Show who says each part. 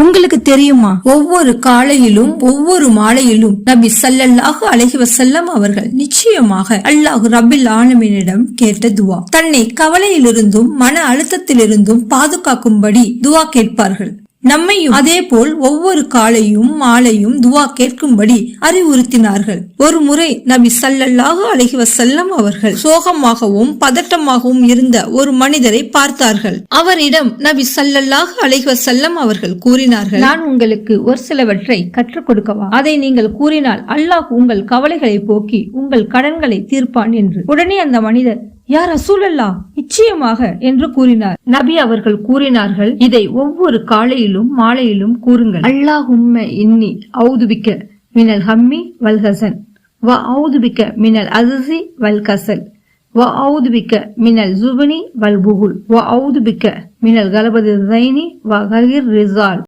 Speaker 1: உங்களுக்கு தெரியுமா?
Speaker 2: ஒவ்வொரு காலையிலும் ஒவ்வொரு மாலையிலும் நபி சல்லல்லாஹு அலைஹி வசல்லம் அவர்கள் நிச்சயமாக அல்லாஹ் ரபில் ஆலமினிடம் கேட்ட துவா. தன்னை கவலையிலிருந்தும் மன அழுத்தத்திலிருந்தும் பாதுகாக்கும்படி துவா கேட்பார்கள். நம்மையும் அதே போல் ஒவ்வொரு காலையும் மாலையும் துவா கேட்கும்படி அறிவுறுத்தினார்கள். ஒரு முறை நபி சல்லல்லாஹு அலைஹி வசல்லம் அவர்கள் சோகமாகவும் பதட்டமாகவும் இருந்த ஒரு மனிதரை பார்த்தார்கள். அவரிடம் நபி சல்லல்லாஹு அலைஹி வசல்லம் அவர்கள் கூறினார்கள்
Speaker 1: நான் உங்களுக்கு ஒரு சிலவற்றை கற்றுக் கொடுக்கவா? அதை நீங்கள் கூறினால் அல்லாஹ் உங்கள் கவலைகளை போக்கி உங்கள் கடன்களை தீர்ப்பான் என்று. உடனே அந்த மனிதர் யார் ரசூலல்லா நிச்சயமாக என்று கூறினார். நபி அவர்கள் கூறினார்கள் இதை ஒவ்வொரு காலையிலும் மாலையிலும் கூறுங்கள். அல்லாஹும்ம இன்னி அவுதுபிக்க மினல் ஹம்மி வல் ஹசன் வ அவுதுபிக்க மினல் அசசி வல் கசல் வ அவுதுபிக்க மினல் ஜுபனி வல் புகுல் வ அவுதுபிக்க மினல் கலபதி வ ககிர் ரிசால்